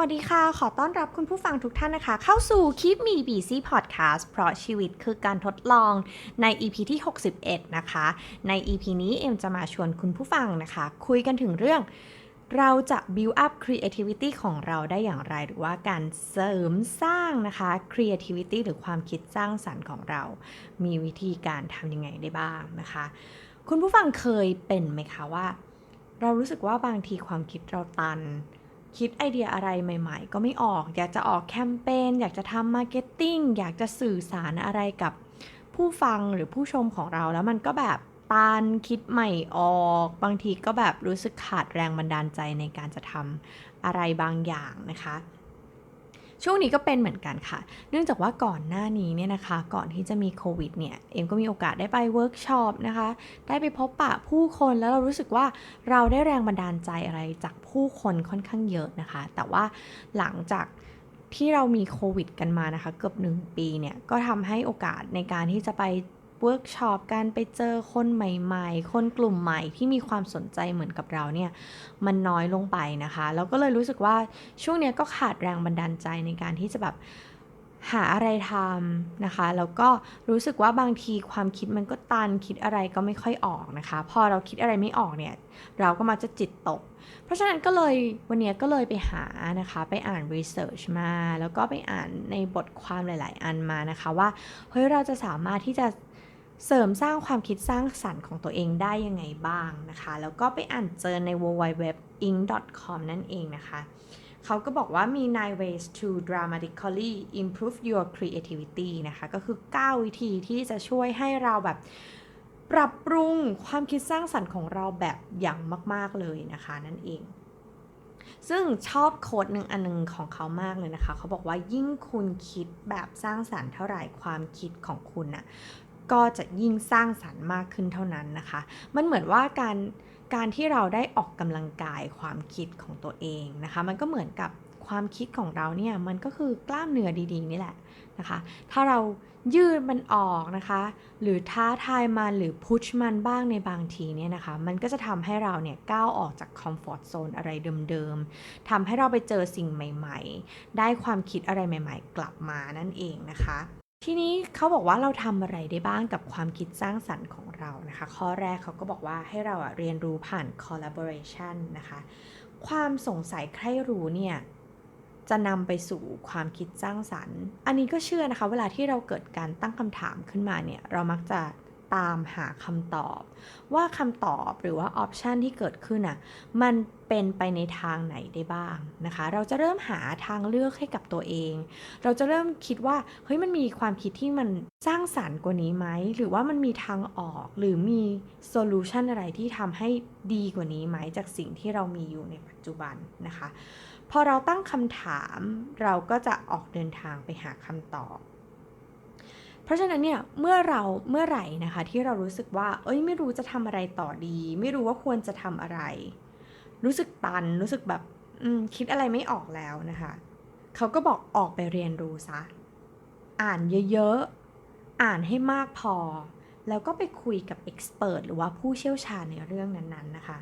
วัสดีค่ะ ขอต้อนรับคุณผู้ฟังทุกท่านนะคะ เข้าสู่ Keep Me Busy Podcast เพราะชีวิตคือการทดลองใน EP ที่ 61 นะคะ ใน EP นี้เอ็มจะมาชวนคุณผู้ฟังนะคะ คุยกันถึงเรื่องเราจะ build up creativity ของเราได้อย่างไร หรือว่าการเสริมสร้างนะคะ creativity หรือความคิดสร้างสรรค์ของเรา มีวิธีการทำยังไงได้บ้างนะคะ คุณผู้ฟังเคยเป็นไหมคะว่า เรารู้สึกว่าบางทีความคิดเราตัน คิดไอเดียอะไรใหม่ๆ ก็ไม่ออก อยากจะออกแคมเปญอยากจะทำมาร์เก็ตติ้งอยากจะสื่อสารอะไรกับผู้ฟังหรือผู้ชมของเราแล้วมันก็แบบตันคิดใหม่ออก บางทีก็แบบรู้สึกขาดแรงบันดาลใจในการจะทำอะไรบางอย่างนะคะ ช่วงนี้ก็เป็นเหมือนกันค่ะ เนื่องจากว่าก่อนหน้านี้เนี่ยนะคะ ก่อนที่จะมีโควิดเนี่ย เอ็มก็มีโอกาสได้ไปเวิร์กช็อปนะคะ ได้ไปพบปะผู้คนแล้วเรารู้สึกว่าเราได้แรงบันดาลใจอะไรจากผู้คนค่อนข้างเยอะนะคะ แต่ว่าหลังจากที่เรามีโควิดกันมานะคะ เกือบหนึ่งปีเนี่ย ก็ทำให้โอกาสในการที่จะไป เวิร์กช็อปกันไปเจอคนใหม่ๆ คนกลุ่มใหม่ที่มีความสนใจเหมือนกับเราเนี่ยมันน้อยลงไปนะคะแล้วก็เลยรู้สึกว่าช่วงเนี้ยก็ขาดแรงบันดาลใจในการที่จะแบบหาอะไรทำนะคะ แล้วก็รู้สึกว่าบางทีความคิดมันก็ตันคิดอะไรก็ไม่ค่อยออกนะคะ พอเราคิดอะไรไม่ออกเนี่ย เราก็มักจะจิตตก เพราะฉะนั้นก็เลยวันเนี้ยก็เลยไปหานะคะ ไปอ่าน research มา แล้วก็ไปอ่านในบทความหลาย ๆ อันมานะคะ ว่าเฮ้ยเราจะสามารถที่จะ เสริมสร้างความคิดสร้างสรรค์ของตัวเองได้ยังไงบ้างนะคะ แล้วก็ไปอ่านเจอใน w w w i n c com นั่นเองนะคะ เขาก็บอกว่ามี9 ways to dramatically improve your creativity นะคะ ก็คือ 9 วิธีที่จะช่วยให้เราแบบปรับปรุงความคิดสร้างสรรค์ของเราแบบอย่างมาก ๆ เลยนะคะนั่นเอง ซึ่งชอบโค้ดหนึ่งอันหนึงของเขามากเลยนะคะ เขาบอกว่ายิ่งคุณคิดแบบสร้างสรรค์เท่าไหร่ความคิดของคุณนะ ก็จะยิ่งสร้างสรรค์มากขึ้นเท่านั้นนะคะ มันเหมือนว่าการการที่เราได้ออกกำลังกายความคิดของตัวเองนะคะ มันก็เหมือนกับความคิดของเราเนี่ยมันก็คือกล้ามเนื้อดีๆ นี่แหละนะคะ ถ้าเรายืดมันออกนะคะ หรือท้าทายมันหรือพุชมันบ้างในบางทีเนี่ยนะคะ มันก็จะทำให้เราเนี่ยก้าวออกจากคอมฟอร์ทโซนอะไรเดิมๆทำให้เราไปเจอสิ่งใหม่ๆ ได้ความคิดอะไรใหม่ ๆ กลับมานั่นเองนะคะ ทีนี้เขาบอกว่าเราทำอะไรได้บ้างกับความคิดสร้างสรรค์ของเรานะคะ ข้อแรกเขาก็บอกว่าให้เราอะเรียนรู้ผ่าน collaboration นะคะ ความสงสัยใคร่รู้เนี่ยจะนำไปสู่ความคิดสร้างสรรค์ อันนี้ก็เชื่อนะคะ เวลาที่เราเกิดการตั้งคำถามขึ้นมาเนี่ย เรามักจะ ตามหาคำตอบ ว่าคำตอบหรือว่าออปชันที่เกิดขึ้นอะมันเป็นไปในทางไหนได้บ้างนะคะ เราจะเริ่มหาทางเลือกให้กับตัวเอง เราจะเริ่มคิดว่าเฮ้ยมันมีความคิดที่มันสร้างสรรค์กว่านี้ไหมหรือว่ามันมีทางออกหรือมีโซลูชันอะไรที่ทำให้ดีกว่านี้ไหมจากสิ่งที่เรามีอยู่ในปัจจุบันนะคะ พอเราตั้งคำถามเราก็จะออกเดินทางไปหาคำตอบ ราะฉะนั้นเนี่ยเมื่อเราเมื่อไหร่นะคะที่เรารู้สึกว่า เอ้ยไม่รู้จะทำอะไรต่อดี ไม่รู้ว่าควรจะทำอะไร รู้สึกตันรู้สึกแบบอืมคิดอะไรไม่ออกแล้วนะคะเขาก็บอกออกไปเรียนรู้ซะอ่านเยอะๆ อ่านให้มากพอ แล้วก็ไปคุยกับเอ็กซ์เพรสหรือว่าผู้เชี่ยวชาญในเรื่องนั้นๆนะคะ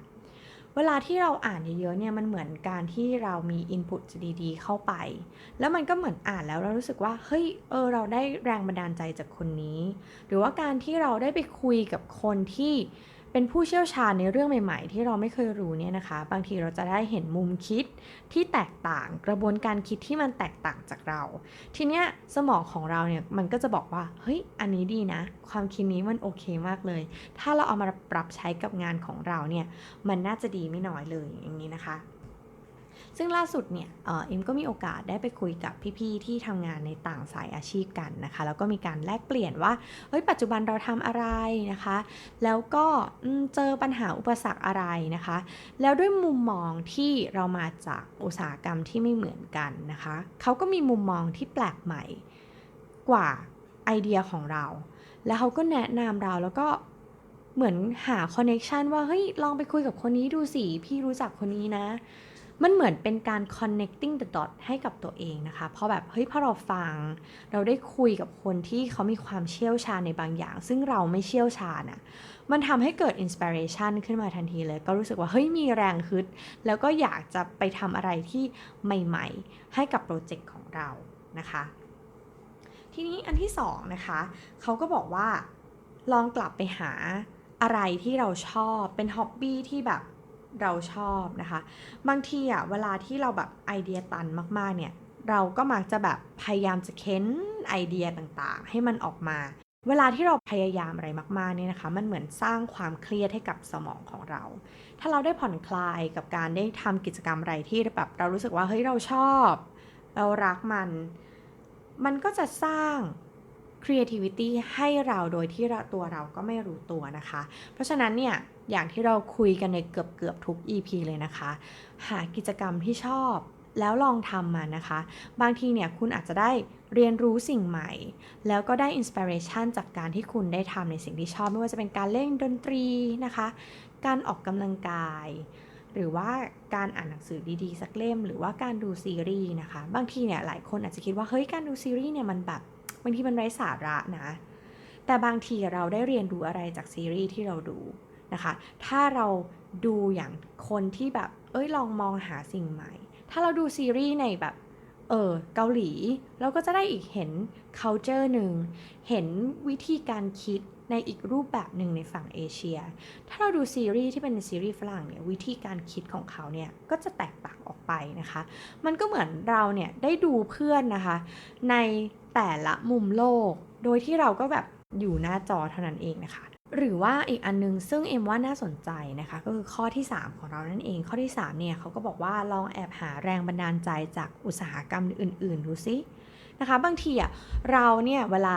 เวลาที่เราอ่านเยอะๆเนี่ยมันเหมือนการที่เรามีอินพุตดีๆเข้าไป แล้วมันก็เหมือนอ่านแล้วเรารู้สึกว่าเฮ้ยเออเราได้แรงบันดาลใจจากคนนี้ หรือว่าการที่เราได้ไปคุยกับคนที่ เป็นผู้เชี่ยวชาญในเรื่องใหม่ ๆ ที่เราไม่เคยรู้เนี่ยนะคะ บางทีเราจะได้เห็นมุมคิดที่แตกต่าง กระบวนการคิดที่มันแตกต่างจากเรา ทีเนี้ยสมองของเราเนี่ยมันก็จะบอกว่าเฮ้ยอันนี้ดีนะ ความคิดนี้มันโอเคมากเลย ถ้าเราเอามาปรับใช้กับงานของเราเนี่ยมันน่าจะดีไม่น้อยเลยอย่างนี้นะคะ ซึ่งล่าสุดเนี่ยเอ็มก็มีโอกาสได้ไปคุยกับพี่ๆที่ทำงานในต่างสายอาชีพกันนะคะ แล้วก็มีการแลกเปลี่ยนว่าเฮ้ยปัจจุบันเราทำอะไรนะคะ แล้วก็เจอปัญหาอุปสรรคอะไรนะคะ แล้วด้วยมุมมองที่เรามาจากอุตสาหกรรมที่ไม่เหมือนกันนะคะเขาก็มีมุมมองที่แปลกใหม่กว่าไอเดียของเรา แล้วเขาก็แนะนำเราแล้วก็เหมือนหาคอนเน็ชันว่าเฮ้ยลองไปคุยกับคนนี้ดูสิ พี่รู้จักคนนี้นะ มันเหมือนเป็นการ connecting the dot ให้กับตัวเองนะคะ เพราะแบบเฮ้ยพอเราฟัง เราได้คุยกับคนที่เขามีความเชี่ยวชาญในบางอย่าง ซึ่งเราไม่เชี่ยวชาญอะ่ะมันทำให้เกิด inspiration ขึ้นมาทันทีเลย ก็รู้สึกว่าเฮ้ยมีแรงฮึด แล้วก็อยากจะไปทำอะไรที่ใหม่ๆ ให้กับโปรเจกต์ของเรานะคะ ทีนี้อันที่สองนะคะเขาก็บอกว่าลองกลับไปหาอะไรที่เราชอบเป็นฮ็อบบี้ที่แบบ เราชอบนะคะ บางทีอะเวลาที่เราแบบไอเดียตันมากๆเนี่ยเราก็มักจะแบบพยายามจะเค้นไอเดียต่างๆ ให้มันออกมา เวลาที่เราพยายามอะไรมากๆเนี่ยนะคะ มันเหมือนสร้างความเครียดให้กับสมองของเรา ถ้าเราได้ผ่อนคลายกับการได้ทำกิจกรรมอะไรที่แบบเรารู้สึกว่าเฮ้ยเราชอบ เรารักมัน มันก็จะสร้าง creativity ให้เราโดยที่ตัวเราก็ไม่รู้ตัวนะคะ เพราะฉะนั้นเนี่ยอย่างที่เราคุยกันในเกือบเกือบทุก EP เลยนะคะ หากิจกรรมที่ชอบแล้วลองทำมานะคะ บางทีเนี่ยคุณอาจจะได้เรียนรู้สิ่งใหม่ แล้วก็ได้อินสปิเรชันจากการที่คุณได้ทำในสิ่งที่ชอบ ไม่ว่าจะเป็นการเล่นดนตรีนะคะ การออกกำลังกาย หรือว่าการอ่านหนังสือดีๆ สักเล่ม หรือว่าการดูซีรีส์นะคะ บางทีเนี่ยหลายคนอาจจะคิดว่าเฮ้ยการดูซีรีส์เนี่ยมันแบบางทีมันไร้สาระนะ แต่บางทีเราได้เรียนรู้อะไรจากซีรีส์ที่เราดูนะคะ ถ้าเราดูอย่างคนที่แบบ เอ้ยลองมองหาสิ่งใหม่ ถ้าเราดูซีรีส์ในแบบ เออเกาหลี เราก็จะได้อีกเห็น culture หนึ่ง เห็นวิธีการคิด ในอีกรูปแบบหนึ่งในฝั่งเอเชีย ถ้าเราดูซีรีส์ที่เป็นซีรีส์ฝรั่งเนี่ยวิธีการคิดของเขาเนี่ยก็จะแตกต่างออกไปนะคะ มันก็เหมือนเราเนี่ยได้ดูเพื่อนนะคะ ในแต่ละมุมโลก โดยที่เราก็แบบอยู่หน้าจอเท่านั้นเองนะคะหรือว่าอีกอันนึงซึ่งเอ็มว่าน่าสนใจนะคะก็คือข้อที่ 3 ของเรานั่นเอง ข้อที่ 3 เนี่ยเขาก็บอกว่าลองแอบหาแรงบันดาลใจจากอุตสาหกรรมอื่น ๆ ดูซิ นะคะ บางทีอะเราเนี่ยเวลา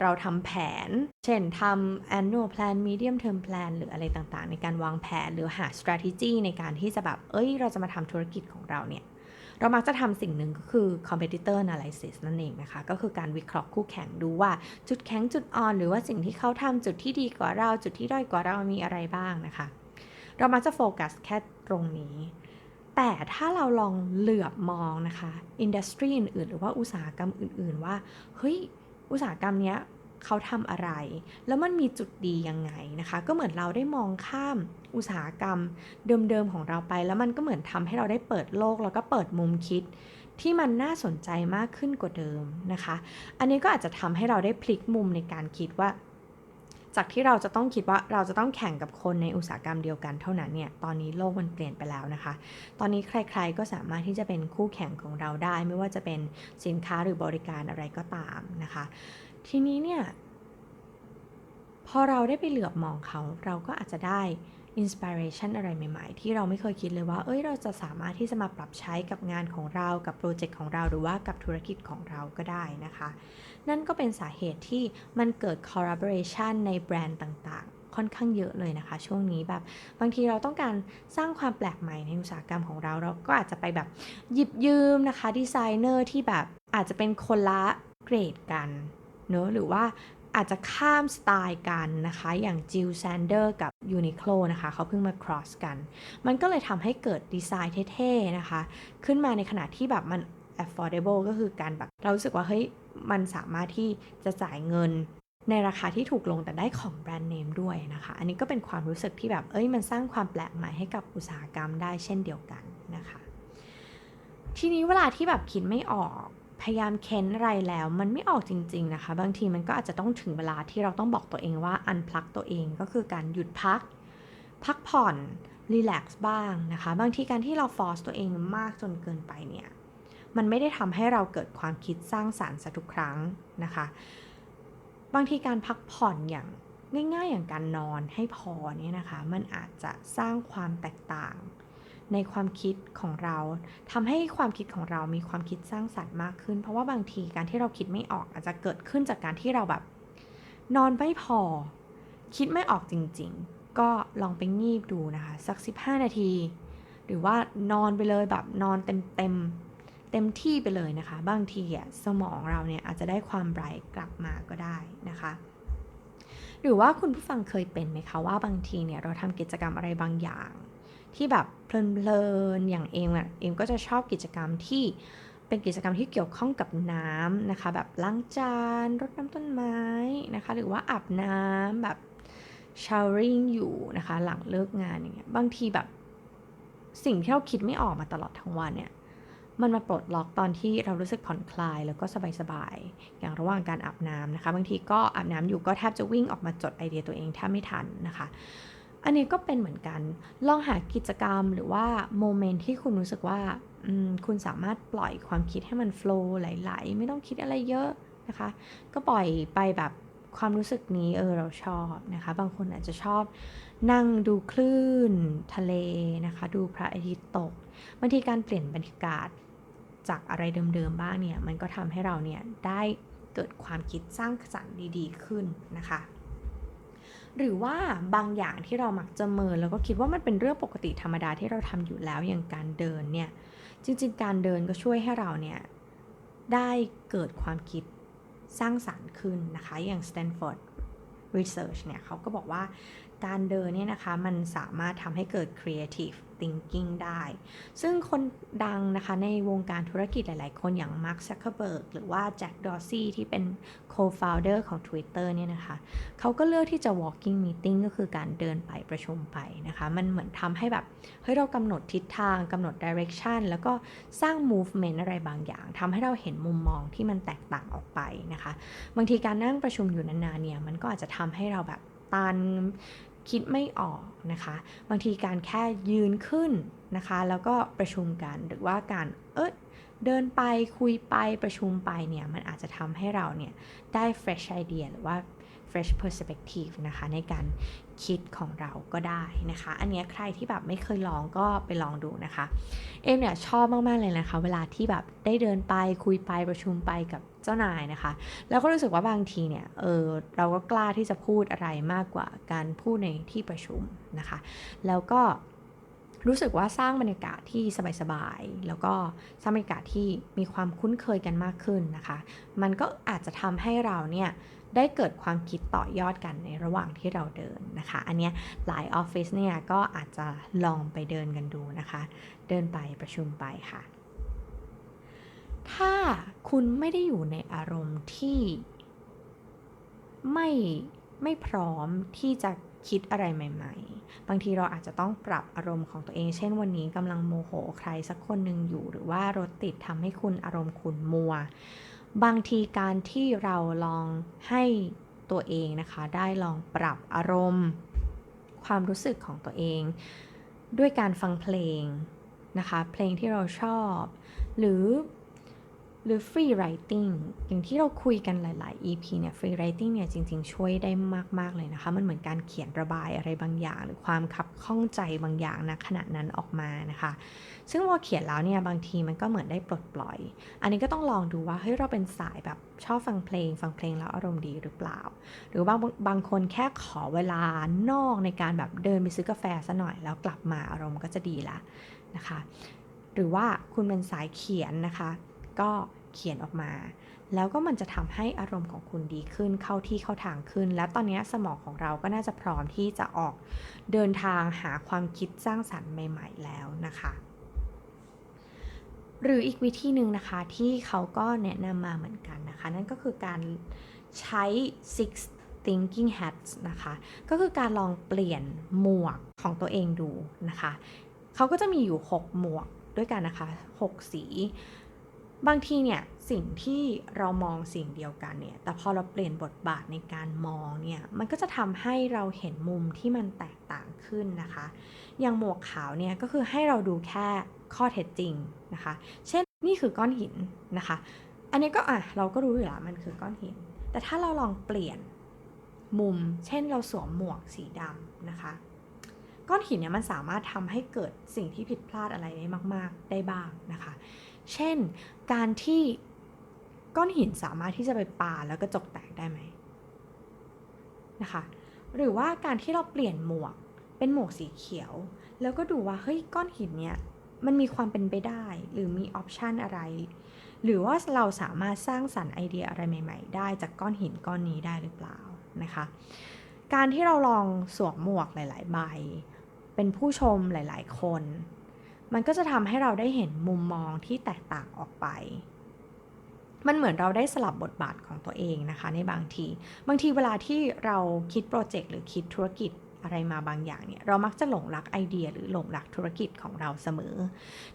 เราทำแผน เช่นทำ annual plan medium term plan หรืออะไรต่างๆ ในการวางแผนหรือหา strategy ในการที่จะแบบ เอ้ย เราจะมาทำธุรกิจของเราเนี่ย เรามักจะทำสิ่งหนึ่งก็คือ competitor analysis นั่นเองนะคะ ก็คือการวิเคราะห์คู่แข่งดูว่าจุดแข็งจุดอ่อน หรือว่าสิ่งที่เขาทำจุดที่ดีกว่าเรา จุดที่ด้อยกว่าเรามีอะไรบ้างนะคะ เรามักจะโฟกัสแค่ตรงนี้ แต่ถ้าเราลองเหลือบมองนะคะอินดัสทรีอื่นๆ หรือว่าอุตสาหกรรมอื่นๆ ว่า เฮ้ย อุตสาหกรรมเนี้ยเขาทำอะไร แล้วมันมีจุดดียังไงนะคะ ก็เหมือนเราได้มองข้ามอุตสาหกรรมเดิมๆของเราไป แล้วมันก็เหมือนทำให้เราได้เปิดโลก แล้วก็เปิดมุมคิด ที่มันน่าสนใจมากขึ้นกว่าเดิมนะคะ อันนี้ก็อาจจะทำให้เราได้พลิกมุมในการคิดว่า จากที่เราจะต้องคิดว่าเราจะต้องแข่งกับคนในอุตสาหกรรมเดียวกันเท่านั้นเนี่ย ตอนนี้โลกมันเปลี่ยนไปแล้วนะคะ ตอนนี้ใครๆก็สามารถที่จะเป็นคู่แข่งของเราได้ ไม่ว่าจะเป็นสินค้าหรือบริการอะไรก็ตามนะคะ ทีนี้เนี่ยพอเราได้ไปเหลือบมองเขาเราก็อาจจะได้ อินสปิเรชันอะไรใหม่ ๆ ที่เราไม่เคยคิดเลยว่า เอ้ย เราจะสามารถที่จะมาปรับใช้กับงานของเรา กับโปรเจกต์ของเรา หรือว่ากับธุรกิจของเราก็ได้นะคะ นั่นก็เป็นสาเหตุที่มันเกิด collaboration ในแบรนด์ต่างๆ ค่อนข้างเยอะเลยนะคะ ช่วงนี้แบบบางทีเราต้องการสร้างความแปลกใหม่ในอุตสาหกรรมของเรา เราก็อาจจะไปแบบหยิบยืมนะคะดีไซเนอร์ที่แบบอาจจะเป็นคนละเกรดกันเนอะหรือว่า อาจจะข้ามสไตล์กันนะคะ อย่างจิลแซนเดอร์กับ Uniqlo นะคะเขาเพิ่งมา cross กัน มันก็เลยทำให้เกิดดีไซน์เท่ๆนะคะ ขึ้นมาในขณะที่แบบมัน affordable ก็คือการแบบเรารู้สึกว่าเฮ้ยมันสามารถที่จะจ่ายเงินในราคาที่ถูกลงแต่ได้ของแบรนด์เนมด้วยนะคะ อันนี้ก็เป็นความรู้สึกที่แบบ เอ้ย มันสร้างความแปลกใหม่ให้กับอุตสาหกรรมได้เช่นเดียวกันนะคะ ทีนี้เวลาที่แบบคิดไม่ออก พยายามเค้นอะไรแล้ว มันไม่ออกจริง ๆนะคะ บางทีมันก็อาจจะต้องถึงเวลาที่เราต้องบอกตัวเองว่าอันพลักตัวเองก็คือการหยุดพัก พักผ่อนรีแลกซ์บ้างนะคะ บางทีการที่เราฟอร์สตัวเองมากจนเกินไปเนี่ย มันไม่ได้ทำให้เราเกิดความคิดสร้างสารรค์ซะทุกครั้งนะคะ บางทีการพักผ่อนอย่างง่ายๆอย่างการนอนให้พอเนี่ยนะคะ มันอาจจะสร้างความแตกต่าง ในความคิดของเราทำให้ความคิดของเรามีความคิดสร้างสรรค์มากขึ้น เพราะว่าบางทีการที่เราคิดไม่ออกอาจจะเกิดขึ้นจากการที่เราแบบ นอนไม่พอ คิดไม่ออกจริง ๆ ก็ลองไปงีบดูนะคะ สัก 15 นาที หรือว่านอนไปเลยแบบนอนเต็มเต็มเต็มที่ไปเลยนะคะ บางทีอะสมองเราเนี่ยอาจจะได้ความไบรท์กลับมาก็ได้นะคะหรือว่าคุณผู้ฟังเคยเป็นไหมคะว่าบางทีเนี่ยเราทำกิจกรรมอะไรบางอย่าง ที่แบบเพลินๆอย่างเอมอะเอมก็จะชอบกิจกรรมที่เป็นกิจกรรมที่เกี่ยวข้องกับน้ำนะคะ แบบล้างจานรดน้ำต้นไม้นะคะ หรือว่าอาบน้ำแบบ showering อยู่นะคะ หลังเลิกงานอย่างเงี้ยบางทีแบบสิ่งที่เราคิดไม่ออกมาตลอดทั้งวันเนี่ยมันมาปลดล็อกตอนที่เรารู้สึกผ่อนคลายแล้วก็สบายๆ อย่างระหว่างการอาบน้ำนะคะ บางทีก็อาบน้ำอยู่ก็แทบจะวิ่งออกมาจดไอเดียตัวเองแทบไม่ทันนะคะ อันนี้ก็เป็นเหมือนกัน ลองหากิจกรรมหรือว่าโมเมนต์ที่คุณรู้สึกว่าคุณสามารถปล่อยความคิดให้มันโฟล์ไหลๆ ไม่ต้องคิดอะไรเยอะนะคะ ก็ปล่อยไปแบบความรู้สึกนี้เออเราชอบนะคะ บางคนอาจจะชอบนั่งดูคลื่นทะเลนะคะ ดูพระอาทิตย์ตกบางทีการเปลี่ยนบรรยากาศจากอะไรเดิมๆบ้างเนี่ย มันก็ทำให้เราเนี่ยได้เกิดความคิดสร้างสรรค์ดีๆขึ้นนะคะ หรือว่าบางอย่างที่เรามักจะเมินแล้วก็คิดว่ามันเป็นเรื่องปกติธรรมดาที่เราทำอยู่แล้วอย่างการเดินเนี่ยจริงๆ การเดินก็ช่วยให้เราเนี่ยได้เกิดความคิดสร้างสรรค์ขึ้นนะคะอย่าง Stanford Research เนี่ยเขาก็บอกว่า การเดินเนี่ยนะคะมันสามารถทำให้เกิด creative thinking ได้ ซึ่งคนดังนะคะในวงการธุรกิจหลาย ๆ คนอย่าง Mark Zuckerberg หรือว่า Jack Dorsey ที่เป็น co-founder ของ Twitter เนี่ยนะคะ เขาก็เลือกที่จะ walking meeting ก็คือการเดินไปประชุมไปนะคะ มันเหมือนทำให้แบบ เฮ้ย เรากำหนดทิศทางกำหนด direction แล้วก็สร้าง movement อะไรบางอย่างทำให้เราเห็นมุมมองที่มันแตกต่างออกไปนะคะ บางทีการนั่งประชุมอยู่นาน ๆ เนี่ย มันก็อาจจะทำให้เราแบบตัน คิดไม่ออกนะคะ บางทีการแค่ยืนขึ้นนะคะ แล้วก็ประชุมกันหรือว่าการเออเดินไปคุยไปประชุมไปเนี่ย มันอาจจะทำให้เราเนี่ย ได้ fresh idea หรือว่า fresh perspective นะคะ ในการ คิดของเราก็ได้นะคะ อันนี้ใครที่แบบไม่เคยลองก็ไปลองดูนะคะ เอมเนี่ยชอบมากๆเลยนะคะ เวลาที่แบบได้เดินไปคุยไปประชุมไปกับเจ้านายนะคะ แล้วก็รู้สึกว่าบางทีเนี่ย เออเราก็กล้าที่จะพูดอะไรมากกว่าการพูดในที่ประชุมนะคะ แล้วก็รู้สึกว่าสร้างบรรยากาศที่สบายๆ แล้วก็สร้างบรรยากาศที่มีความคุ้นเคยกันมากขึ้นนะคะ มันก็อาจจะทำให้เราเนี่ย ได้เกิดความคิดต่อยอดกันในระหว่างที่เราเดินนะคะ อันนี้หลายออฟฟิศเนี่ยก็อาจจะลองไปเดินกันดูนะคะ เดินไปประชุมไปค่ะ ถ้าคุณไม่ได้อยู่ในอารมณ์ที่ไม่ไม่พร้อมที่จะคิดอะไรใหม่ ๆ บางทีเราอาจจะต้องปรับอารมณ์ของตัวเอง เช่นวันนี้กำลังโมโหใครสักคนหนึ่งอยู่ หรือว่ารถติดทำให้คุณอารมณ์คุณมัว บางทีการที่เราลองให้ตัวเองนะคะ ได้ลองปรับอารมณ์ ความรู้สึกของตัวเอง ด้วยการฟังเพลงนะคะ เพลงที่เราชอบ หรือ หรือ free writing อย่างที่เราคุยกันหลาย ๆ EP เนี่ย free writing เนี่ยจริง ๆ ช่วยได้มาก ๆ เลยนะคะ มันเหมือนการเขียนระบายอะไรบางอย่าง หรือความคับข้องใจบางอย่างนะขณะนั้นออกมานะคะ ซึ่งพอเขียนแล้วเนี่ยบางทีมันก็เหมือนได้ปลดปล่อย อันนี้ก็ต้องลองดูว่าเฮ้ยเราเป็นสายแบบชอบฟังเพลง ฟังเพลงแล้วอารมณ์ดีหรือเปล่า หรือบางบางคนแค่ขอเวลานอกในการแบบเดินไปซื้อกาแฟซะหน่อยแล้วกลับมาอารมณ์ก็จะดีละนะคะ หรือว่าคุณเป็นสายเขียนนะคะ ก็ เขียนออกมา แล้วก็มันจะทำให้อารมณ์ของคุณดีขึ้นเข้าที่เข้าทางขึ้น แล้วตอนนี้สมองของเราก็น่าจะพร้อมที่จะออกเดินทางหาความคิดสร้างสรรค์ใหม่ ๆ แล้วนะคะหรืออีกวิธีหนึ่งนะคะที่เขาก็แนะนำมาเหมือนกันนะคะ นั่นก็คือการใช้ six thinking hats นะคะ ก็คือการลองเปลี่ยนหมวกของตัวเองดูนะคะ เขาก็จะมีอยู่ 6 หมวกด้วยกันนะคะ 6 สี บางทีเนี่ยสิ่งที่เรามองสิ่งเดียวกันเนี่ย แต่พอเราเปลี่ยนบทบาทในการมองเนี่ย มันก็จะทำให้เราเห็นมุมที่มันแตกต่างขึ้นนะคะ อย่างหมวกขาวเนี่ยก็คือให้เราดูแค่ข้อเท็จจริงนะคะ เช่นนี่คือก้อนหินนะคะ อันนี้ก็อะเราก็รู้อยู่แล้วมันคือก้อนหิน แต่ถ้าเราลองเปลี่ยนมุม เช่นเราสวมหมวกสีดำนะคะ ก้อนหินเนี่ยมันสามารถทำให้เกิดสิ่งที่ผิดพลาดอะไรได้มาก ๆ ได้บ้างนะคะ เช่น การที่ก้อนหินสามารถที่จะไปปาแล้วกระจกแตกได้ไหมนะคะ หรือว่าการที่เราเปลี่ยนหมวกเป็นหมวกสีเขียว แล้วก็ดูว่าเฮ้ยก้อนหินเนี่ยมันมีความเป็นไปได้ หรือมีออปชันอะไร หรือว่าเราสามารถสร้างสรรค์ไอเดียอะไรใหม่ ๆ ได้จากก้อนหินก้อนนี้ได้หรือเปล่านะคะ การที่เราลองสวมหมวกหลาย ๆ ใบ เป็นผู้ชมหลาย ๆ คน มันก็จะทำให้เราได้เห็นมุมมองที่แตกต่างออกไป มันเหมือนเราได้สลับบทบาทของตัวเองนะคะในบางที บางทีเวลาที่เราคิดโปรเจกต์หรือคิดธุรกิจ อะไรมาบางอย่างเนี่ยเรามักจะหลงรักไอเดียหรือหลงรักธุรกิจของเราเสมอ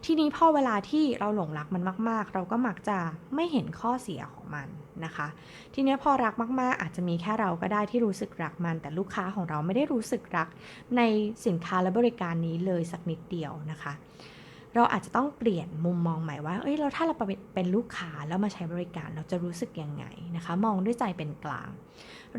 ทีนี้พอเวลาที่เราหลงรักมันมาก ๆ เราก็มักจะไม่เห็นข้อเสียของมันนะคะ ทีนี้พอรักมาก ๆ อาจจะมีแค่เราก็ได้ที่รู้สึกรักมัน แต่ลูกค้าของเราไม่ได้รู้สึกรักในสินค้าและบริการนี้เลยสักนิดเดียวนะคะ เราอาจจะต้องเปลี่ยนมุมมองใหม่ว่า เอ้ยแล้วถ้าเราเป็นลูกค้าแล้วมาใช้บริการเราจะรู้สึกยังไงนะคะ มองด้วยใจเป็นกลาง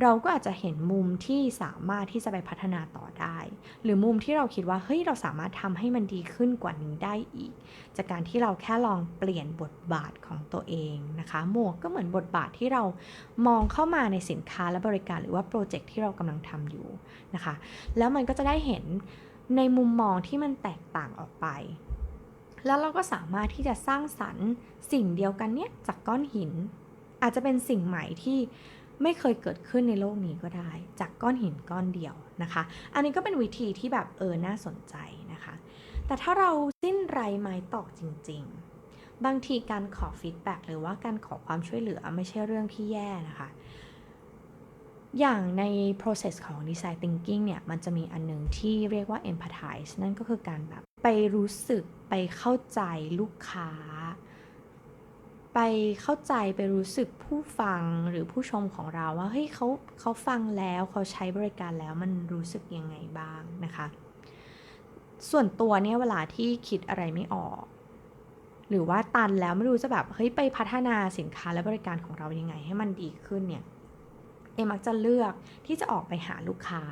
เราก็อาจจะเห็นมุมที่สามารถที่จะไปพัฒนาต่อได้ หรือมุมที่เราคิดว่า เฮ้ยเราสามารถทำให้มันดีขึ้นกว่านี้ได้อีก จากการที่เราแค่ลองเปลี่ยนบทบาทของตัวเองนะคะ หมวกก็เหมือนบทบาทที่เรามองเข้ามาในสินค้าและบริการหรือว่าโปรเจกต์ที่เรากำลังทำอยู่นะคะ แล้วมันก็จะได้เห็นในมุมมองที่มันแตกต่างออกไป แล้วเราก็สามารถที่จะสร้างสรรค์สิ่งเดียวกันเนี่ยจากก้อนหิน อาจจะเป็นสิ่งใหม่ที่ไม่เคยเกิดขึ้นในโลกนี้ก็ได้ จากก้อนหินก้อนเดียวนะคะ อันนี้ก็เป็นวิธีที่แบบเออน่าสนใจนะคะ แต่ถ้าเราสิ้นไรไม้ตอกจริง ๆ บางทีการขอฟีดแบ็กหรือว่าการขอความช่วยเหลือไม่ใช่เรื่องที่แย่นะคะ อย่างใน process ของ design thinking เนี่ย มันจะมีอันนึงที่เรียกว่า empathize นั่นก็คือการแบบ ไปรู้สึกไปเข้าใจลูกค้า ไปเข้าใจไปรู้สึกผู้ฟังหรือผู้ชมของเราว่าเฮ้ยเขาเขาฟังแล้วเขาใช้บริการแล้วมันรู้สึกยังไงบ้างนะคะ ส่วนตัวเนี่ยเวลาที่คิดอะไรไม่ออก หรือว่าตันแล้วไม่รู้จะแบบเฮ้ยไปพัฒนาสินค้าและบริการของเรายังไงให้มันดีขึ้นเนี่ย เอมักจะเลือกที่จะออกไปหาลูกค้า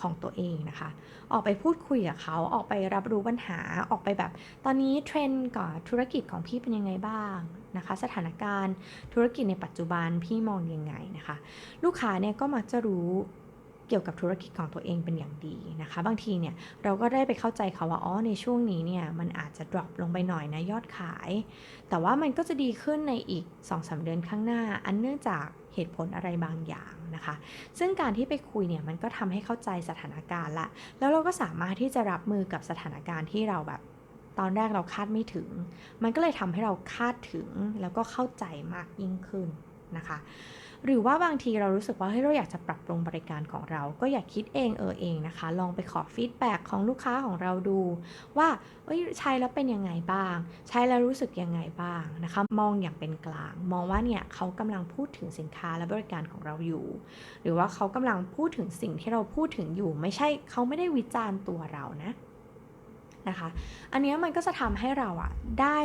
ของตัวเองนะคะ ออกไปพูดคุยกับเขา ออกไปรับรู้ปัญหา ออกไปแบบ ตอนนี้เทรนด์กับธุรกิจของพี่เป็นยังไงบ้างนะคะ สถานการณ์ธุรกิจในปัจจุบันพี่มองยังไงนะคะ ลูกค้าเนี่ยก็มักจะรู้เกี่ยวกับธุรกิจของตัวเองเป็นอย่างดีนะคะ บางทีเนี่ยเราก็ได้ไปเข้าใจเขาว่าอ๋อในช่วงนี้เนี่ยมันอาจจะ drop ลงไปหน่อยนะยอดขาย แต่ว่ามันก็จะดีขึ้นในอีก 2-3 เดือนข้างหน้า อันเนื่องจากเหตุผลอะไรบางอย่าง นะคะ ซึ่งการที่ไปคุยเนี่ยมันก็ทำให้เข้าใจสถานการณ์ละ แล้วเราก็สามารถที่จะรับมือกับสถานการณ์ที่เราแบบตอนแรกเราคาดไม่ถึง มันก็เลยทำให้เราคาดถึงแล้วก็เข้าใจมากยิ่งขึ้นนะคะ หรือว่าบางทีเรารู้สึกว่าเฮ้ยเราอยากจะปรับปรุงบริการของเรา ก็อยากคิดเองเออเองนะคะ ลองไปขอฟีดแบ็กของลูกค้าของเราดู ว่าเอ้ยใช้แล้วเป็นยังไงบ้าง ใช้แล้วรู้สึกยังไงบ้างนะคะ มองอย่างเป็นกลาง มองว่าเนี่ยเขากำลังพูดถึงสินค้าและบริการของเราอยู่ หรือว่าเขากำลังพูดถึงสิ่งที่เราพูดถึงอยู่ ไม่ใช่เขาไม่ได้วิจารณ์ตัวเรานะ นะคะ อันนี้มันก็จะทำให้เราอะได้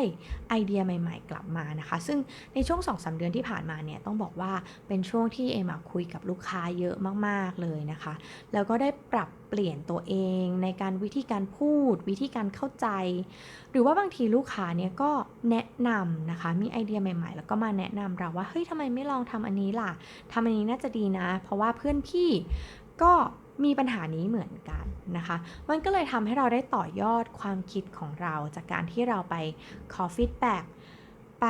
ไอเดียใหม่ ๆ กลับมานะคะ ซึ่งในช่วง2อสเดือนที่ผ่านมาเนี่ยต้องบอกว่าเป็นช่วงที่เอมาคุยกับลูกค้าเยอะมากๆเลยนะคะ แล้วก็ได้ปรับเปลี่ยนตัวเองในการวิธีการพูด วิธีการเข้าใจ หรือว่าบางทีลูกค้าเนี่ยก็แนะนำนะคะ มีไอเดียใหม่ ๆ แล้วก็มาแนะนำเราว่าเฮ้ยทำไมไม่ลองทำอันนี้ล่ะทำอันนี้น่าจะดีนะ เพราะว่าเพื่อนพี่ก็ มีปัญหานี้เหมือนกันนะคะ มันก็เลยทำให้เราได้ต่อยอดความคิดของเรา จากการที่เราไปขอฟีดแบ็กไป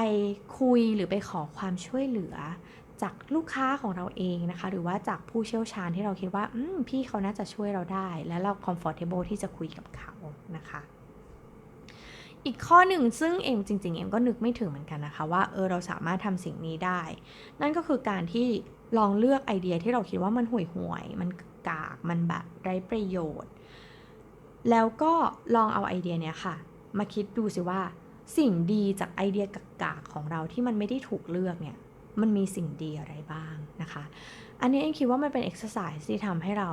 คุยหรือไปขอความช่วยเหลือ จากลูกค้าของเราเองนะคะ หรือว่าจากผู้เชี่ยวชาญที่เราคิดว่าพี่เขาน่าจะช่วยเราได้ และเรา comfortable ที่จะคุยกับเขานะคะอีกข้อหนึ่งซึ่งเอ็มจริงๆเอ็มก็นึกไม่ถึงเหมือนกันนะคะ ว่าเออเราสามารถทำสิ่งนี้ได้ นั่นก็คือการที่ ลองเลือกไอเดียที่เราคิดว่ามันห่วยห่วยมันกากมันแบบไร้ประโยชน์ แล้วก็ลองเอาไอเดียเนี้ยค่ะ มาคิดดูสิว่า สิ่งดีจากไอเดียกากๆของเราที่มันไม่ได้ถูกเลือกเนี่ยมันมีสิ่งดีอะไรบ้างนะคะ อันนี้เองคิดว่ามันเป็นเอ็กซ์ไซส์ที่ทำให้เรา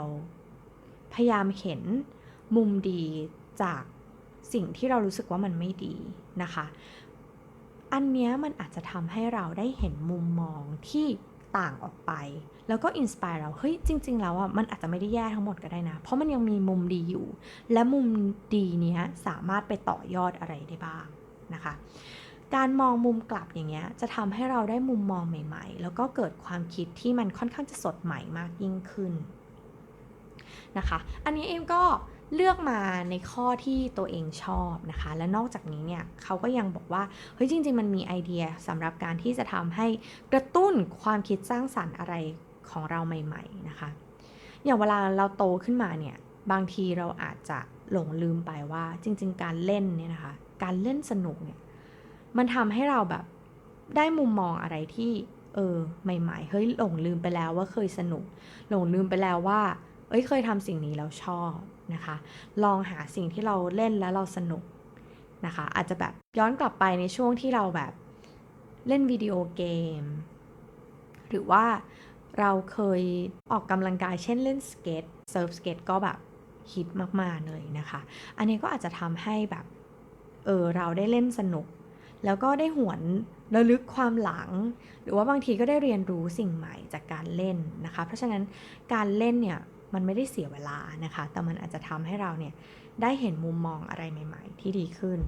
พยายามเห็นมุมดีจากสิ่งที่เรารู้สึกว่ามันไม่ดีนะคะ อันเนี้ยมันอาจจะทำให้เราได้เห็นมุมมองที่ ต่างออกไป แล้วก็อินสปายเราเฮ้ยจริง ๆ แล้วอะมันอาจจะไม่ได้แย่ทั้งหมดก็ได้นะ เพราะมันยังมีมุมดีอยู่ และมุมดีเนี้ยสามารถไปต่อยอดอะไรได้บ้างนะคะ การมองมุมกลับอย่างเงี้ยจะทำให้เราได้มุมมองใหม่ ๆ แล้วก็เกิดความคิดที่มันค่อนข้างจะสดใหม่มากยิ่งขึ้นนะคะ อันนี้เอมก็ เลือกมาในข้อที่ตัวเองชอบนะคะ และนอกจากนี้เนี่ยเขาก็ยังบอกว่าเฮ้ยจริง ๆ มันมีไอเดียสำหรับการที่จะทำให้กระตุ้นความคิดสร้างสรรค์อะไรของเราใหม่ ๆนะคะ อย่างเวลาเราโตขึ้นมาเนี่ยบางทีเราอาจจะหลงลืมไปว่าจริง ๆ การเล่นเนี่ยนะคะ การเล่นสนุกเนี่ยมันทำให้เราแบบได้มุมมองอะไรที่เออใหม่ๆเฮ้ยหลงลืมไปแล้วว่าเคยสนุก หลงลืมไปแล้วว่า เอ้ยเคยทำสิ่งนี้แล้วชอบ นะคะ ลองหาสิ่งที่เราเล่นแล้วเราสนุกนะคะ อาจจะแบบย้อนกลับไปในช่วงที่เราแบบเล่นวิดีโอเกม หรือว่าเราเคยออกกำลังกายเช่นเล่นสเก็ตเซิร์ฟสเก็ตก็แบบฮิตมาก ๆ เลยนะคะ อันนี้ก็อาจจะทำให้แบบ เออ เราได้เล่นสนุก แล้วก็ได้หวนระลึกความหลัง หรือว่าบางทีก็ได้เรียนรู้สิ่งใหม่จากการเล่นนะคะ เพราะฉะนั้นการเล่นเนี่ย มันไม่ได้เสียเวลานะคะ แต่มันอาจจะทำให้เราเนี่ยได้เห็นมุมมองอะไรใหม่ ๆ ที่ดีขึ้น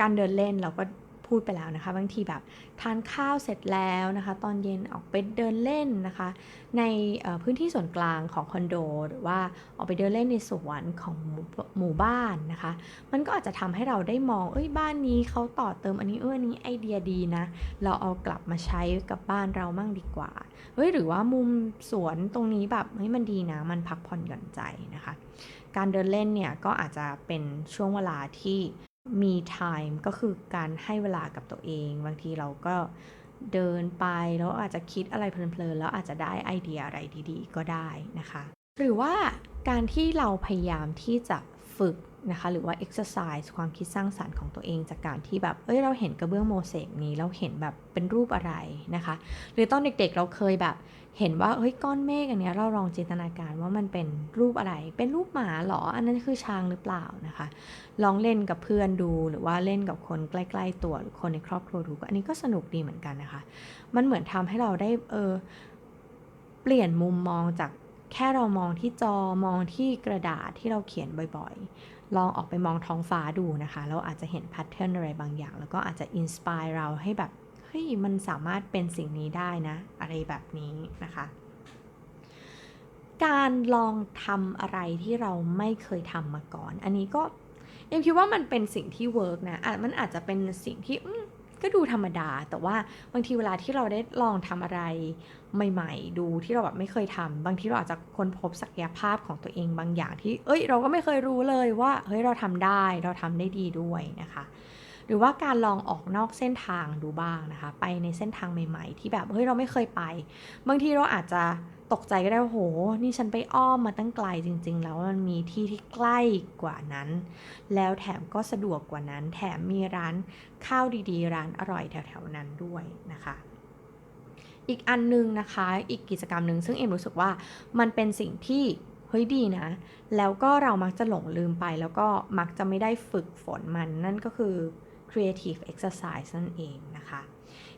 การเดินเล่นเราก็ พูดไปแล้วนะคะ บางทีแบบทานข้าวเสร็จแล้วนะคะ ตอนเย็นออกไปเดินเล่นนะคะ ในพื้นที่ส่วนกลางของคอนโด หรือว่าออกไปเดินเล่นในสวนของหมู่บ้านนะคะ มันก็อาจจะทำให้เราได้มองเอ้ยบ้านนี้เขาต่อเติมอันนี้เอออันนี้ไอเดียดีนะ เราเอากลับมาใช้กับบ้านเรามั่งดีกว่าเฮ้ยหรือว่ามุมสวนตรงนี้แบบเฮ้ยมันดีนะ มันพักผ่อนหย่อนใจนะคะ การเดินเล่นเนี่ยก็อาจจะเป็นช่วงเวลาที่ มี time ก็คือการให้เวลากับตัวเอง บางทีเราก็เดินไปแล้วอาจจะคิดอะไรเพลินๆ แล้วอาจจะได้ไอเดียอะไรดีๆ ก็ได้นะคะ หรือว่าการที่เราพยายามที่จะฝึกนะคะ หรือว่า exercise ความคิดสร้างสารรค์ของตัวเองจากการที่แบบ เอ้ย เราเห็นกระเบื้องโมเสกนี้ เราเห็นแบบเป็นรูปอะไรนะคะ หรือตอนเด็กๆ เราเคยแบบ เห็นว่าเฮ้ยก้อนเมฆอันนี้เราลองจินตนาการว่ามันเป็นรูปอะไร เป็นรูปหมาหรอ อันนั้นคือช้างหรือเปล่านะคะ ลองเล่นกับเพื่อนดูหรือว่าเล่นกับคนใกล้ๆตัวหรือคนในครอบครัวดูอันนี้ก็สนุกดีเหมือนกันนะคะ มันเหมือนทำให้เราได้เออเปลี่ยนมุมมองจากแค่เรามองที่จอมองที่กระดาษที่เราเขียนบ่อยๆ ลองออกไปมองท้องฟ้าดูนะคะ เราอาจจะเห็นแพทเทิร์นอะไรบางอย่าง แล้วก็อาจจะอินสปายเราให้แบบ เฮ้ยมันสามารถเป็นสิ่งนี้ได้นะ อะไรแบบนี้นะคะ การลองทำอะไรที่เราไม่เคยทำมาก่อน อันนี้ก็ยังคิดว่ามันเป็นสิ่งที่เวิร์กนะะมันอาจจะเป็นสิ่งที่ก็ดูธรรมดา แต่ว่าบางทีเวลาที่เราได้ลองทำอะไรใหม่ ๆ ดูที่เราแบบไม่เคยทำบางทีเราอาจจะค้นพบศักยภาพของตัวเองบางอย่างที่ เอ้ย เราก็ไม่เคยรู้เลยว่า เฮ้ย เราทำได้ เราทำได้ดีด้วยนะคะ รือว่าการลองออกนอกเส้นทางดูบ้างนะคะ ไปในเส้นทางใหม่ๆ ที่แบบเฮ้ยเราไม่เคยไป บางทีเราอาจจะตกใจก็ได้โห นี่ฉันไปอ้อมมาตั้งไกลจริง ๆ แล้วมันมีที่ที่ใกล้กว่านั้น แล้วแถมก็สะดวกกว่านั้น แถมมีร้านข้าวดีๆ ร้านอร่อยแถวๆนั้นด้วยนะคะอีกอันนึงนะคะ อีกกิจกรรมหนึ่งซึ่งเอ็มรู้สึกว่ามันเป็นสิ่งที่เฮ้ยดีนะ แล้วก็เรามักจะหลงลืมไป แล้วก็มักจะไม่ได้ฝึกฝนมันนั่นก็คือ creative exercise นั่นเองนะคะ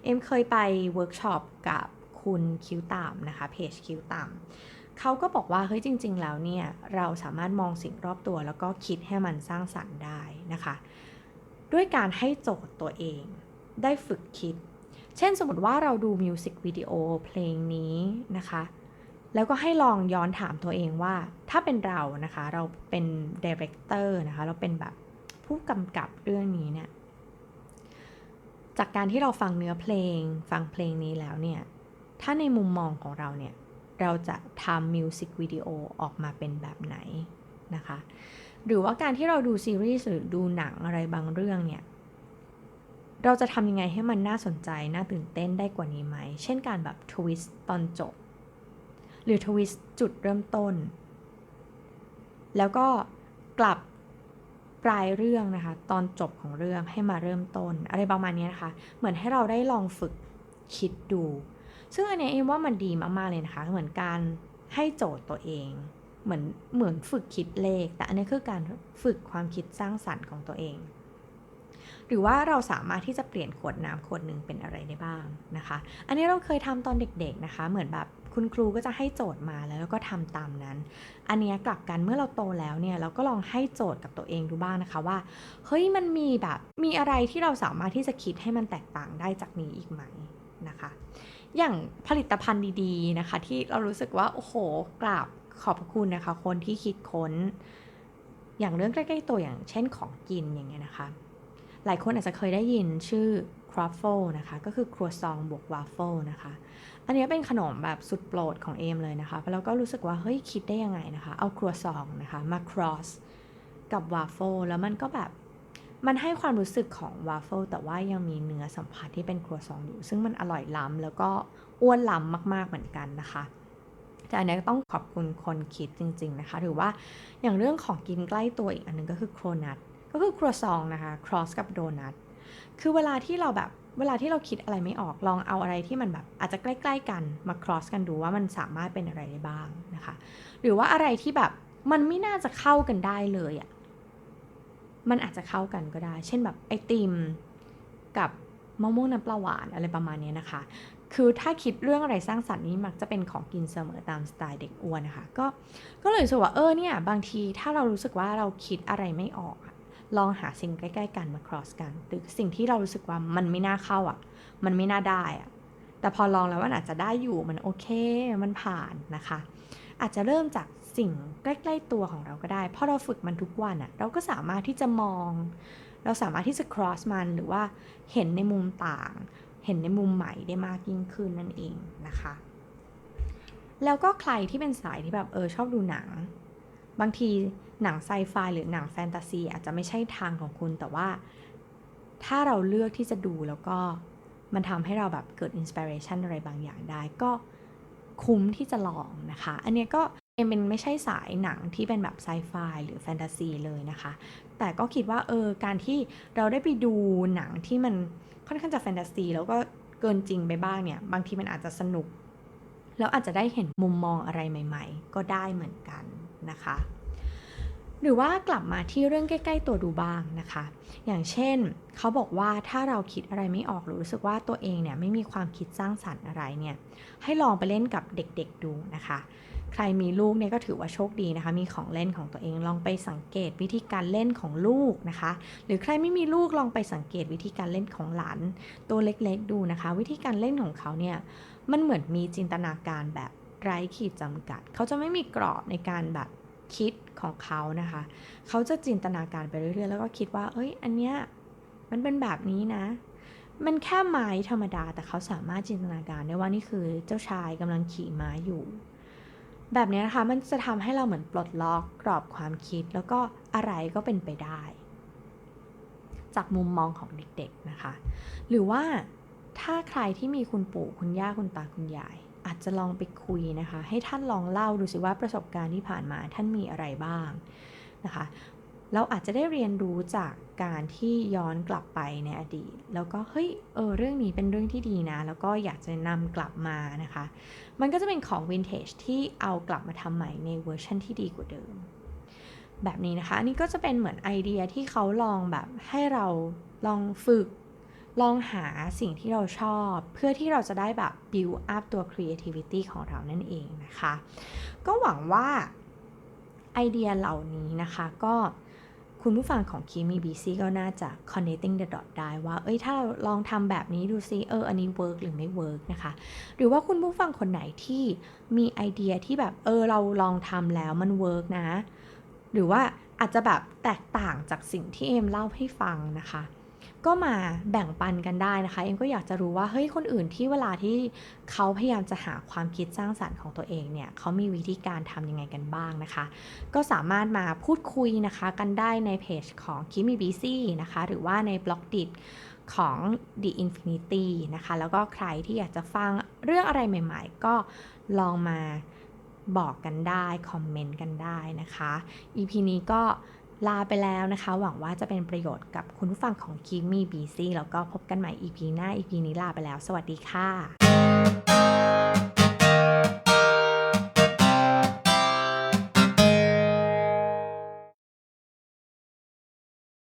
เอ็มเคยไปเวิร์กช็อปกับคุณคิวต่ำนะคะเพจคิวต่ำเขาก็บอกว่าเฮ้ยจริง ๆ แล้วเนี่ยเราสามารถมองสิ่งรอบตัว แล้วก็คิดให้มันสร้างสรรค์ได้นะคะ ด้วยการให้โจทย์ตัวเองได้ฝึกคิด เช่นสมมติว่าเราดูมิวสิกวิดีโอเพลงนี้นะคะ แล้วก็ให้ลองย้อนถามตัวเองว่า ถ้าเป็นเรานะคะ เราเป็นดีเรคเตอร์นะคะ เราเป็นแบบผู้กำกับเรื่องนี้เนี่ย จากการที่เราฟังเนื้อเพลง ฟังเพลงนี้แล้วเนี่ย ถ้าในมุมมองของเราเนี่ย เราจะทำมิวสิกวิดีโอออกมาเป็นแบบไหนนะคะ หรือว่าการที่เราดูซีรีส์หรือดูหนังอะไรบางเรื่องเนี่ย เราจะทำยังไงให้มันน่าสนใจ น่าตื่นเต้นได้กว่านี้ไหม เช่นการแบบทวิสต์ตอนจบ หรือทวิสต์จุดเริ่มต้น แล้วก็กลับ ปลายเรื่องนะคะ ตอนจบของเรื่องให้มาเริ่มต้น อะไรประมาณนี้นะคะ เหมือนให้เราได้ลองฝึกคิดดู ซึ่งอันนี้เองว่ามันดีมากๆเลยนะคะ เหมือนการให้โจทย์ตัวเอง เหมือนเหมือนฝึกคิดเลข แต่อันนี้คือการฝึกความคิดสร้างสรรค์ของตัวเอง หรือว่าเราสามารถที่จะเปลี่ยนขวดน้ำขวดหนึ่งเป็นอะไรได้บ้างนะคะ อันนี้เราเคยทำตอนเด็กๆนะคะ เหมือนแบบ คุณครูก็จะให้โจทย์มาแล้วก็ทำตามนั้น อันนี้กลับกันเมื่อเราโตแล้วเนี่ยเราก็ลองให้โจทย์กับตัวเองดูบ้างนะคะว่า เฮ้ยมันมีแบบมีอะไรที่เราสามารถที่จะคิดให้มันแตกต่างได้จากนี้อีกไหมนะคะ อย่างผลิตภัณฑ์ดีๆนะคะ ที่เรารู้สึกว่าโอ้โหกราบขอบคุณนะคะ คนที่คิดค้น อย่างเรื่องใกล้ๆตัวอย่างเช่นของกินอย่างเงี้ยนะคะ หลายคนอาจจะเคยได้ยินชื่อ ครอฟเฟิลนะคะก็คือครัวซองบวกวาฟเฟิลนะคะ อันนี้เป็นขนมแบบสุดโปรดของเอมเลยนะคะแล้วก็รู้สึกว่าเฮ้ยคิดได้ยังไงนะคะ เอาครัวซองนะคะมาครอสกับวาฟเฟิลแล้วมันก็แบบมันให้ความรู้สึกของวาฟเฟิลแต่ว่ายังมีเนื้อสัมผัสที่เป็นครัวซองอยู่ ซึ่งมันอร่อยล้ำแล้วก็อ้วนล้ำมาก ๆเหมือนกันนะคะแต่อันนี้ต้องขอบคุณคนคิดจริง ๆ นะคะหรือว่าอย่างเรื่องของกินใกล้ตัวอีกอันนึงก็คือโครนัทก็คือครัวซองนะคะครอสกับโดนัท คือเวลาที่เราแบบเวลาที่เราคิดอะไรไม่ออกลองเอาอะไรที่มันแบบอาจจะใกล้ ๆ กันมาครอสกันดูว่ามันสามารถเป็นอะไรได้บ้างนะคะ หรือว่าอะไรที่แบบมันไม่น่าจะเข้ากันได้เลยอะ่ะมันอาจจะเข้ากันก็ได้ เช่นแบบไอติมกับมะม่วงน้ำปลาหวานอะไรประมาณนี้นะคะ คือถ้าคิดเรื่องอะไรสร้างสรรค์นี้มักจะเป็นของกินเสมอตามสไตล์เด็กอ้วนนะคะ ก็ก็เลยรู้สึกว่าเออเนี่ยบางทีถ้าเรารู้สึกว่าเราคิดอะไรไม่ออก ลองหาสิ่งใกล้ๆกันมา cross กัน หรือสิ่งที่เรารู้สึกว่ามันไม่น่าเข้าอะ มันไม่น่าได้อะ แต่พอลองแล้วมันอาจจะได้อยู่ มันโอเค มันผ่านนะคะ อาจจะเริ่มจากสิ่งใกล้ๆตัวของเราก็ได้ เพราะเราฝึกมันทุกวันอะ เราก็สามารถที่จะมอง เราสามารถที่จะ cross มันหรือว่าเห็นในมุมต่าง เห็นในมุมใหม่ได้มากยิ่งขึ้นนั่นเองนะคะ แล้วก็ใครที่เป็นสายที่แบบเออชอบดูหนัง บางที หนังไซไฟหรือหนังแฟนตาซีอาจจะไม่ใช่ทางของคุณแต่ว่า ถ้าเราเลือกที่จะดูแล้วก็มันทำให้เราแบบเกิดอินสปิเรชันอะไรบางอย่างได้ก็คุ้มที่จะลองนะคะ อันนี้ก็เอมเป็นไม่ใช่สายหนังที่เป็นแบบไซไฟหรือแฟนตาซีเลยนะคะ แต่ก็คิดว่าเออการที่เราได้ไปดูหนังที่มันค่อนข้างจะแฟนตาซีแล้วก็เกินจริงไปบ้างเนี่ย บางทีมันอาจจะสนุก แล้วอาจจะได้เห็นมุมมองอะไรใหม่ ๆ ก็ได้เหมือนกันนะคะ หรือว่ากลับมาที่เรื่องใกล้ๆตัวดูบ้างนะคะ อย่างเช่นเขาบอกว่าถ้าเราคิดอะไรไม่ออกหรือรู้สึกว่าตัวเองเนี่ยไม่มีความคิดสร้างสรรค์อะไรเนี่ยให้ลองไปเล่นกับเด็กๆดูนะคะ ใครมีลูกเนี่ยก็ถือว่าโชคดีนะคะ มีของเล่นของตัวเองลองไปสังเกตวิธีการเล่นของลูกนะคะ หรือใครไม่มีลูกลองไปสังเกตวิธีการเล่นของหลานตัวเล็กๆดูนะคะ วิธีการเล่นของเขาเนี่ยมันเหมือนมีจินตนาการแบบไร้ขีดจำกัด เขาจะไม่มีกรอบในการแบบ คิดของเขานะคะ เขาจะจินตนาการไปเรื่อยๆ แล้วก็คิดว่า เอ้ย อันเนี้ยมันเป็นแบบนี้นะ มันแค่ไม้ธรรมดา แต่เขาสามารถจินตนาการได้ว่านี่คือเจ้าชายกำลังขี่ม้าอยู่ แบบนี้นะคะ มันจะทำให้เราเหมือนปลดล็อกกรอบความคิด แล้วก็อะไรก็เป็นไปได้ จากมุมมองของเด็กๆนะคะ หรือว่าถ้าใครที่มีคุณปู่คุณย่าคุณตาคุณยาย อาจจะลองไปคุยนะคะ ให้ท่านลองเล่าดูสิว่าประสบการณ์ที่ผ่านมาท่านมีอะไรบ้างนะคะ เราอาจจะได้เรียนรู้จากการที่ย้อนกลับไปในอดีต แล้วก็เฮ้ยเออเรื่องนี้เป็นเรื่องที่ดีนะ แล้วก็อยากจะนำกลับมานะคะ มันก็จะเป็นของวินเทจที่เอากลับมาทำใหม่ในเวอร์ชันที่ดีกว่าเดิม แบบนี้นะคะ อันนี้ก็จะเป็นเหมือนไอเดียที่เขาลองแบบให้เราลองฝึก ลองหาสิ่งที่เราชอบ เพื่อที่เราจะได้แบบ build up ตัว creativity ของเรานั่นเองนะคะ ก็หวังว่าไอเดียเหล่านี้นะคะก็คุณผู้ฟังของ Kimi BC ก็น่าจะ connecting the dot ได้ว่า เอ้ย ถ้าเราลองทำแบบนี้ดูซิ เออ อันนี้ work หรือไม่ work นะคะ หรือว่าคุณผู้ฟังคนไหนที่มีไอเดียที่แบบ เออ เราลองทำแล้วมัน work นะ หรือว่าอาจจะแบบแตกต่างจากสิ่งที่เอมเล่าให้ฟังนะคะ ก็มาแบ่งปันกันได้นะคะ เอ็มก็อยากจะรู้ว่าเฮ้ยคนอื่นที่เวลาที่เขาพยายามจะหาความคิดสร้างสรรค์ของตัวเองเนี่ยเขามีวิธีการทำยังไงกันบ้างนะคะ ก็สามารถมาพูดคุยนะคะกันได้ในเพจของ Kimi BC นะคะ หรือว่าในบล็อกดิของ The Infinity นะคะ แล้วก็ใครที่อยากจะฟังเรื่องอะไรใหม่ๆ ก็ลองมาบอกกันได้ คอมเมนต์กันได้นะคะ EP นี้ก็ ลาไปแล้วนะคะ หวังว่าจะเป็นประโยชน์กับคุณผู้ฟังของ Kimi BC แล้วก็พบกันใหม่ EP หน้า EP นี้ลาไปแล้ว สวัสดีค่ะ